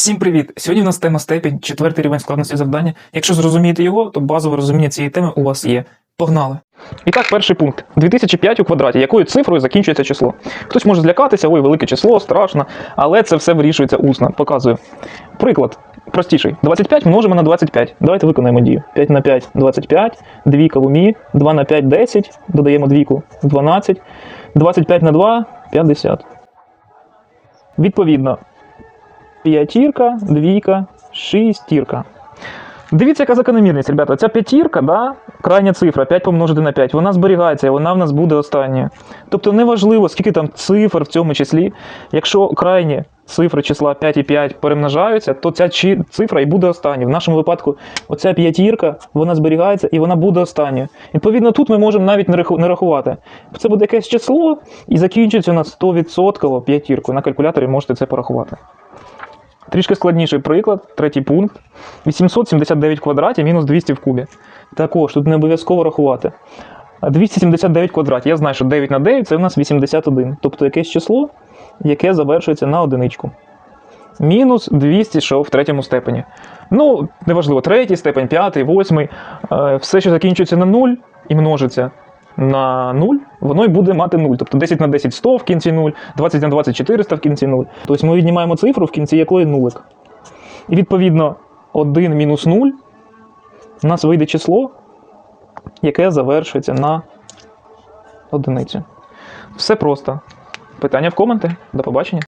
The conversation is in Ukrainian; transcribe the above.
Всім привіт! Сьогодні в нас тема степінь, четвертий рівень складності завдання. Якщо зрозумієте його, то базове розуміння цієї теми у вас є. Погнали! І так, перший пункт. 2005 у квадраті. Якою цифрою закінчується число? Хтось може злякатися, ой, велике число, страшно, але це все вирішується усно. Показую. Приклад. Простіший. 25 множимо на 25. Давайте виконаємо дію. 5 на 5 – 25, двійка в умі, 2 на 5 – 10, додаємо двійку – 12, 25 на 2 – 50. Відповідно, п'ятірка, двійка, шістірка. Дивіться, яка закономірність, ребята. Ця п'ятірка, да, крайня цифра, 5 помножити на 5, вона зберігається, і вона в нас буде останньою. Тобто неважливо, скільки там цифр в цьому числі. Якщо крайні цифри числа 5 і 5 перемножаються, то ця цифра і буде останньою. В нашому випадку оця п'ятірка, вона зберігається і вона буде останньою. Відповідно, тут ми можемо навіть не рахувати. Це буде якесь число і закінчиться у нас 100% п'ятіркою. На калькуляторі можете це порахувати. Трішки складніший приклад, третій пункт. 879 в квадраті мінус 200 в кубі. Також тут не обов'язково рахувати. 279 в квадраті. Я знаю, що 9 на 9 це у нас 81. Тобто якесь число, яке завершується на одиничку. Мінус 200, що в третьому степені. Ну, неважливо, третій степень, п'ятий, восьмий. Е, Все, що закінчується на 0 і множиться на 0, воно й буде мати 0. Тобто 10 на 10 100 в кінці 0, 20 на 20 400 в кінці 0. Тобто ми віднімаємо цифру, в кінці якої нулик. І відповідно 1 мінус 0 у нас вийде число, яке завершується на одиницю. Все просто. Питання в коменти. До побачення.